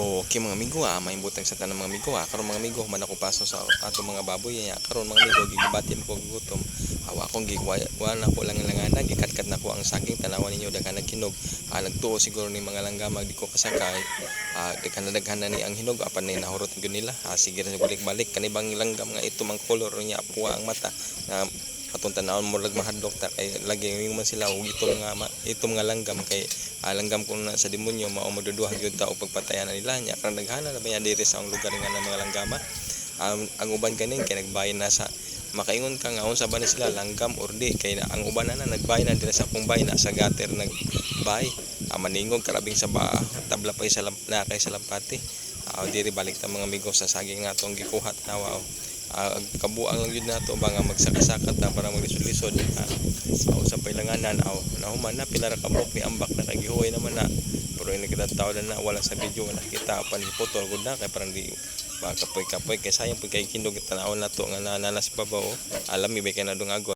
Okay mga amigo ah, may butang sa tanang mga amigo ah. Karon mga amigo, man ako paso sa ato mga baboy ya. Karon mga amigo, gigibati ko gutom. Awa akong gigwa na ko lang langana, gikatkat na ko ang saging tanawan ninyo daghan nagkinog. Ah, nagtuo siguro ni mga langgamag di ko kasakay. Ah, daghan na daghan na ni ang hinog apan na nahurot gyud nila. Ah, sige na balik-balik kanibang langgam nga ito mang kolor niya puwa ang mata nga atong tanawon mo lag mahadlok ta kay lagi yung man sila og itom nga ma, itom nga langgam kay ah, langgam ko na sa demonyo mao maduduha gyud ta og pagpatayan na nila. Nya karon daghana na ba diri sa ang lugar nga ng mga langgama? Um, ang uban kaning kay nagbayin na sa makaingon ka nga unsa ba ni sila langgam or di? Kay na, ang uban na na nagbayin na diri sa akong bahay na sa gutter nagbay ah, maningog karabing sa ba tabla pa sa na kay sa lampati. Ah, diri balik ta mga amigo sa saging nga atong gikuhat nawa oh. Ah, ang kabuang lang yun nato nga magsakasakat na para maglisod-lisod. Uh, uh, sa pailanganan aw nahuman na pila ra kabok ni ambak na kagihuway naman na. Pero ini kita tao na wala sa video nga nakita pan photo gud na kay parang di ba kapoy kapoy kay sayang pag kay kindog tanawon nato nga nananas babaw alam mi kay na dungagon